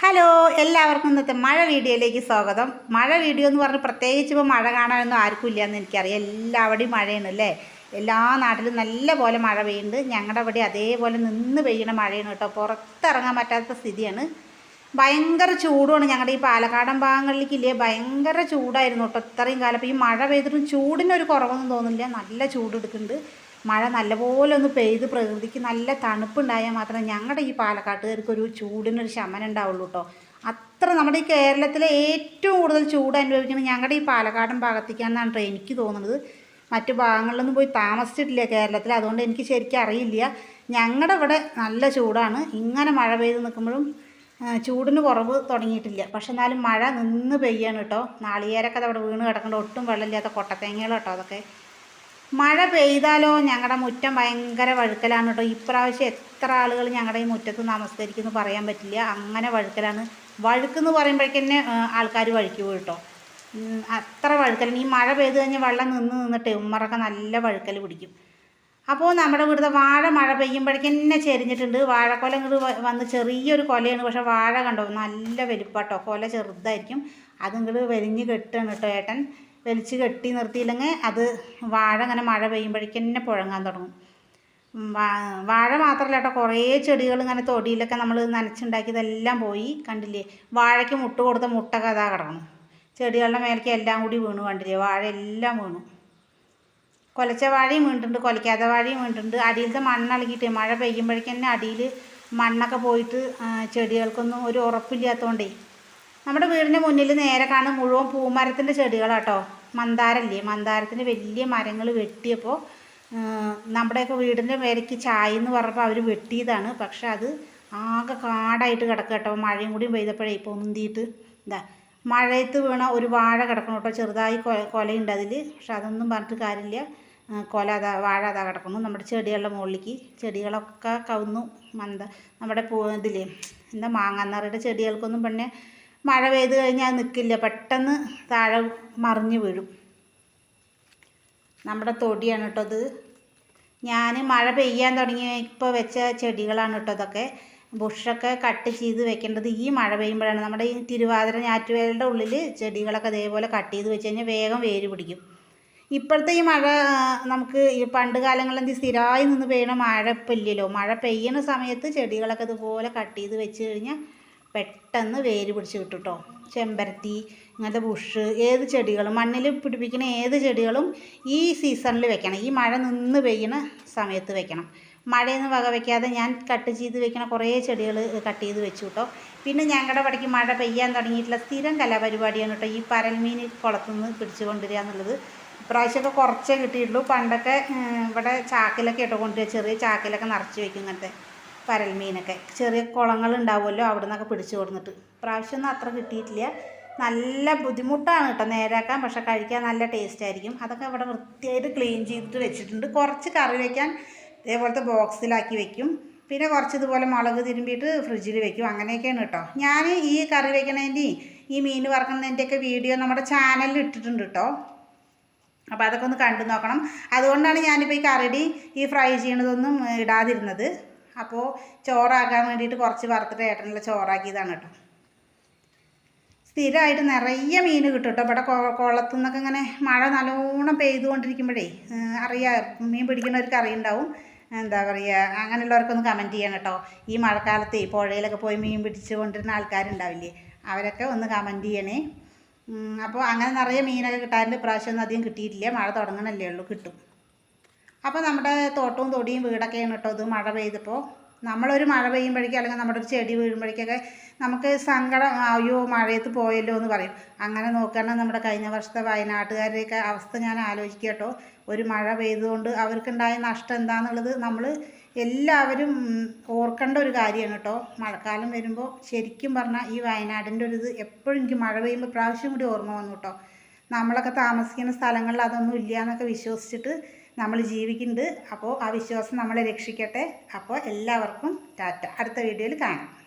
Hello എല്ലാവർക്കും ഇന്നത്തെ മഴ വീഡിയോയിലേക്ക് സ്വാഗതം. മഴ വീഡിയോ എന്ന് പറഞ്ഞ് പ്രത്യേകിച്ച് ഇപ്പോൾ മഴ കാണാനൊന്നും ആർക്കും ഇല്ലയെന്ന് എനിക്കറിയാം. എല്ലാവിടെയും മഴയാണ് അല്ലേ എല്ലാ നാട്ടിലും നല്ല പോലെ മഴ പെയ്യുന്നുണ്ട്. ഞങ്ങളുടെ അവിടെ അതേപോലെ നിന്ന് പെയ്യണ മഴയാണ് കേട്ടോ. പുറത്തിറങ്ങാൻ പറ്റാത്ത സ്ഥിതിയാണ്. ഭയങ്കര ചൂടുമാണ്. ഞങ്ങളുടെ ഈ പാലക്കാടൻ ഭാഗങ്ങളിലേക്കില്ലേ ഭയങ്കര ചൂടായിരുന്നു കേട്ടോ. ഇത്രയും കാലം. അപ്പോൾ ഈ മഴ പെയ്തിട്ടും ചൂടിനൊരു കുറവൊന്നും തോന്നുന്നില്ല. നല്ല ചൂട് എടുക്കുന്നുണ്ട്. മഴ നല്ലപോലെ ഒന്ന് പെയ്ത് പ്രകൃതിക്ക് നല്ല തണുപ്പുണ്ടായാൽ മാത്രമേ ഞങ്ങളുടെ ഈ പാലക്കാട്ടുകാർക്ക് ഒരു ചൂടിനൊരു ശമനം ഉണ്ടാവുള്ളൂ കേട്ടോ അത്ര നമ്മുടെ ഈ കേരളത്തിലെ ഏറ്റവും കൂടുതൽ ചൂട് അനുഭവിക്കുന്നത് ഞങ്ങളുടെ ഈ പാലക്കാടൻ ഭാഗത്തേക്കാണെന്നാണ് കേട്ടോ എനിക്ക് തോന്നുന്നത്. മറ്റു ഭാഗങ്ങളിലൊന്നും പോയി താമസിച്ചിട്ടില്ല കേരളത്തിൽ. അതുകൊണ്ട് എനിക്ക് ശരിക്കും അറിയില്ല. ഞങ്ങളുടെ ഇവിടെ നല്ല ചൂടാണ്. ഇങ്ങനെ മഴ പെയ്ത് നിൽക്കുമ്പോഴും ചൂടിന് കുറവ് തുടങ്ങിയിട്ടില്ല. പക്ഷെ എന്നാലും മഴ നിന്ന് പെയ്യാണ് കേട്ടോ നാളികേരൊക്കെ അവിടെ വീണ് കിടക്കേണ്ട. ഒട്ടും വെള്ളമില്ലാത്ത കൊട്ടത്തേങ്ങകൾ കേട്ടോ അതൊക്കെ. മഴ പെയ്താലോ ഞങ്ങളുടെ മുറ്റം ഭയങ്കര വഴുക്കലാണ് കേട്ടോ ഇപ്രാവശ്യം എത്ര ആളുകൾ ഞങ്ങളുടെ ഈ മുറ്റത്ത് നമസ്കരിക്കുന്നു പറയാൻ പറ്റില്ല. അങ്ങനെ വഴുക്കലാണ്. വഴുക്കെന്ന് പറയുമ്പോഴേക്കന്നെ ആൾക്കാർ വഴുക്കി പോയി കേട്ടോ അത്ര വഴുക്കലാണ്. ഈ മഴ പെയ്ത് കഴിഞ്ഞാൽ വെള്ളം നിന്ന് നിന്നിട്ട് ഉമ്മറൊക്കെ നല്ല വഴുക്കൽ പിടിക്കും. അപ്പോൾ നമ്മുടെ ഇവിടുത്തെ വാഴ മഴ പെയ്യുമ്പോഴേക്കന്നെ ചെരിഞ്ഞിട്ടുണ്ട്. വാഴക്കൊല വന്ന് ചെറിയൊരു കൊലയാണ്. പക്ഷേ വാഴ കണ്ടോ? നല്ല വലിപ്പാട്ടോ കൊല ചെറുതായിരിക്കും. അതുങ്ങൾ വലിഞ്ഞ് കെട്ടാണ് കേട്ടോ ഏട്ടൻ. വലിച്ച് കെട്ടി നിർത്തിയില്ലെങ്കിൽ അത് വാഴ അങ്ങനെ മഴ പെയ്യുമ്പോഴേക്കും തന്നെ പുഴങ്ങാൻ തുടങ്ങും. വാഴ മാത്രമല്ല കേട്ടോ കുറേ ചെടികൾ ഇങ്ങനെ തൊടിയിലൊക്കെ നമ്മൾ നനച്ചുണ്ടാക്കിയതെല്ലാം പോയി കണ്ടില്ലേ? വാഴയ്ക്ക് മുട്ട കൊടുത്ത മുട്ട കഥ കിടക്കണം ചെടികളുടെ മേലേക്ക് എല്ലാം കൂടി വീണു കണ്ടില്ലേ? വാഴ എല്ലാം വീണു. കൊലച്ച വാഴയും വീണിട്ടുണ്ട് കൊലയ്ക്കാത്ത വാഴയും വീണിട്ടുണ്ട്. അടിയിലത്തെ മണ്ണിളകിയിട്ട് മഴ പെയ്യുമ്പോഴേക്കും തന്നെ അടിയിൽ മണ്ണൊക്കെ പോയിട്ട് ചെടികൾക്കൊന്നും ഒരു ഉറപ്പില്ലാത്തതുകൊണ്ടേ. നമ്മുടെ വീടിന്റെ മുന്നിൽ നേരെ കാണും മുഴുവൻ പൂമരത്തിന്റെ ചെടികളാട്ടോ. മന്ദാരല്ലേ? മന്ദാരത്തിന് വലിയ മരങ്ങൾ വെട്ടിയപ്പോൾ നമ്മുടെയൊക്കെ വീടിന്റെ മേലേക്ക് ചായ എന്ന് പറഞ്ഞപ്പോൾ അവർ വെട്ടിയതാണ്. പക്ഷെ അത് ആകെ കാടായിട്ട് കിടക്കുക കേട്ടോ മഴയും കൂടി പെയ്തപ്പോഴേ ഇപ്പോൾ ഉന്തിയിട്ട് എന്താ മഴയത്ത് വീണ ഒരു വാഴ കിടക്കണം കേട്ടോ. ചെറുതായി കൊലയുണ്ട് അതിൽ പക്ഷെ അതൊന്നും പറഞ്ഞിട്ട് കാര്യമില്ല. കൊല അതാ വാഴ അതാ കിടക്കുന്നു. നമ്മുടെ ചെടികളുടെ മുകളിലേക്ക് ചെടികളൊക്കെ കവുന്നു. മന്ദ നമ്മുടെ പൂ ഇതിൽ എന്താ മാങ്ങാന്നറയുടെ ചെടികൾക്കൊന്നും പിന്നെ മഴ പെയ്ത് കഴിഞ്ഞാൽ നിൽക്കില്ല പെട്ടെന്ന് താഴെ മറിഞ്ഞു വീഴും. നമ്മുടെ തൊടിയാണ് കേട്ടോ ഇത്. ഞാൻ മഴ പെയ്യാൻ തുടങ്ങിയപ്പോൾ വെച്ച ചെടികളാണ് കേട്ടോ ഇതൊക്കെ. ബുഷൊക്കെ കട്ട് ചെയ്ത് വെക്കേണ്ടത് ഈ മഴ പെയ്യുമ്പോഴാണ്. നമ്മുടെ ഈ തിരുവാതിര ഞാറ്റുവേലയുടെ ഉള്ളിൽ ചെടികളൊക്കെ ഇതേപോലെ കട്ട് ചെയ്ത് വെച്ച് കഴിഞ്ഞാൽ വേഗം വേര് പിടിക്കും. ഇപ്പോഴത്തെ ഈ മഴ നമുക്ക് ഈ പണ്ട് കാലങ്ങളിൽ സ്ഥിരമായി നിന്ന് പെയ്യണ മഴ ഇപ്പം ഇല്ലല്ലോ. മഴ പെയ്യണ സമയത്ത് ചെടികളൊക്കെ ഇതുപോലെ കട്ട് ചെയ്ത് വെച്ച് കഴിഞ്ഞാൽ പെട്ടെന്ന് വേര് പിടിച്ച് കിട്ടും കേട്ടോ ചെമ്പരത്തി ഇങ്ങനത്തെ ബുഷ് ഏത് ചെടികളും മണ്ണിൽ പിടിപ്പിക്കുന്ന ഏത് ചെടികളും ഈ സീസണിൽ വെക്കണം. ഈ മഴ നിന്ന് പെയ്യണ സമയത്ത് വെക്കണം. മഴയൊന്നും വക വയ്ക്കാതെ ഞാൻ കട്ട് ചെയ്ത് വെക്കണ കുറേ ചെടികൾ കട്ട് ചെയ്ത് വെച്ചു കേട്ടോ പിന്നെ ഞങ്ങളുടെ പടിക്ക് മഴ പെയ്യാൻ തുടങ്ങിയിട്ടുള്ള സ്ഥിരം കലാപരിപാടിയാണ് കേട്ടോ ഈ പരൽമീൻ കുളത്തുനിന്ന് പിടിച്ചു കൊണ്ടുവരിക എന്നുള്ളത്. ഇപ്രാവശ്യമൊക്കെ കുറച്ചേ കിട്ടിയിട്ടുള്ളൂ. പണ്ടൊക്കെ ഇവിടെ ചാക്കിലൊക്കെ ഇട്ടോ കൊണ്ടുവരിക ചെറിയ ചാക്കിലൊക്കെ നിറച്ച് വെക്കും ഇങ്ങനത്തെ. പരൽമീനൊക്കെ ചെറിയ കുളങ്ങൾ ഉണ്ടാവുമല്ലോ അവിടെ നിന്നൊക്കെ പിടിച്ചു കൊടുത്തിട്ട്. പ്രാവശ്യമൊന്നും അത്ര കിട്ടിയിട്ടില്ല. നല്ല ബുദ്ധിമുട്ടാണ് കേട്ടോ നേരാക്കാൻ പക്ഷെ കഴിക്കാൻ നല്ല ടേസ്റ്റ് ആയിരിക്കും. അതൊക്കെ ഇവിടെ വൃത്തിയായിട്ട് ക്ലീൻ ചെയ്തിട്ട് വെച്ചിട്ടുണ്ട്. കുറച്ച് കറി വയ്ക്കാൻ ഇതേപോലത്തെ ബോക്സിലാക്കി വെക്കും. പിന്നെ കുറച്ച് ഇതുപോലെ മുളക് തിരുമ്പിയിട്ട് ഫ്രിഡ്ജിൽ വെക്കും. അങ്ങനെയൊക്കെയാണ് കേട്ടോ. ഞാൻ ഈ കറി വയ്ക്കണേന്റെയും ഈ മീൻ വറക്കുന്നതിന്റെയൊക്കെ വീഡിയോ നമ്മുടെ ചാനലിൽ ഇട്ടിട്ടുണ്ട് കേട്ടോ. അപ്പോൾ അതൊക്കെ ഒന്ന് കണ്ടു നോക്കണം. അതുകൊണ്ടാണ് ഞാനിപ്പോൾ ഈ കറിടി ഈ ഫ്രൈ ചെയ്യണതൊന്നും ഇടാതിരുന്നത്. അപ്പോൾ ചോറാക്കാൻ വേണ്ടിയിട്ട് കുറച്ച് വറുത്തിട്ട് ഏട്ടനുള്ള ചോറാക്കിയതാണ് കേട്ടോ. സ്ഥിരമായിട്ട് നിറയെ മീൻ കിട്ടും കേട്ടോ. ഇവിടെ കുളത്തു നിന്നൊക്കെ ഇങ്ങനെ മഴ നല്ലോണം പെയ്തുകൊണ്ടിരിക്കുമ്പോഴേ അറിയാം മീൻ പിടിക്കുന്നവർക്ക് അറിയുണ്ടാവും എന്താ പറയുക അങ്ങനെയുള്ളവർക്കൊന്ന് കമന്റ് ചെയ്യണം കേട്ടോ. ഈ മഴക്കാലത്ത് പുഴയിലൊക്കെ പോയി മീൻ പിടിച്ചു കൊണ്ടിരുന്ന ആൾക്കാരുണ്ടാവില്ലേ അവരൊക്കെ ഒന്ന് കമന്റ് ചെയ്യണേ. അപ്പോൾ അങ്ങനെ നിറയെ മീനൊക്കെ കിട്ടാറുണ്ട്. ഇപ്രാവശ്യമൊന്നും അധികം കിട്ടിയിട്ടില്ല. മഴ തുടങ്ങണല്ലേ ഉള്ളൂ കിട്ടും. അപ്പോൾ നമ്മുടെ തോട്ടവും തൊടിയും വീടൊക്കെയാണ് കേട്ടോ ഇത് മഴ പെയ്തപ്പോൾ നമ്മളൊരു മഴ പെയ്യുമ്പോഴേക്കും അല്ലെങ്കിൽ നമ്മുടെ ഒരു ചെടി വീഴുമ്പോഴേക്കൊക്കെ നമുക്ക് സങ്കടം അയ്യോ മഴയത്ത് പോയല്ലോ എന്ന് പറയും. അങ്ങനെ നോക്കുകയാണെങ്കിൽ നമ്മുടെ കഴിഞ്ഞ വർഷത്തെ വയനാട്ടുകാരുടെയൊക്കെ അവസ്ഥ ഞാൻ ആലോചിക്കുക കേട്ടോ. ഒരു മഴ പെയ്തുകൊണ്ട് അവർക്കുണ്ടായ നഷ്ടം എന്താണെന്നുള്ളത് നമ്മൾ എല്ലാവരും ഓർക്കേണ്ട ഒരു കാര്യമാണ് കേട്ടോ. മഴക്കാലം വരുമ്പോൾ ശരിക്കും പറഞ്ഞാൽ ഈ വയനാടിന്റെ ഒരു ഇത് എപ്പോഴും എനിക്ക് മഴ പെയ്യുമ്പോൾ പ്രാവശ്യം കൂടി ഓർമ്മ വന്നു കേട്ടോ. നമ്മളൊക്കെ താമസിക്കുന്ന സ്ഥലങ്ങളിൽ അതൊന്നും ഇല്ല എന്നൊക്കെ വിശ്വസിച്ചിട്ട് നമ്മൾ ജീവിക്കുന്നുണ്ട്. അപ്പോൾ ആ വിശ്വാസം നമ്മളെ രക്ഷിക്കട്ടെ. അപ്പോൾ എല്ലാവർക്കും ടാറ്റ. അടുത്ത വീഡിയോയിൽ കാണാം.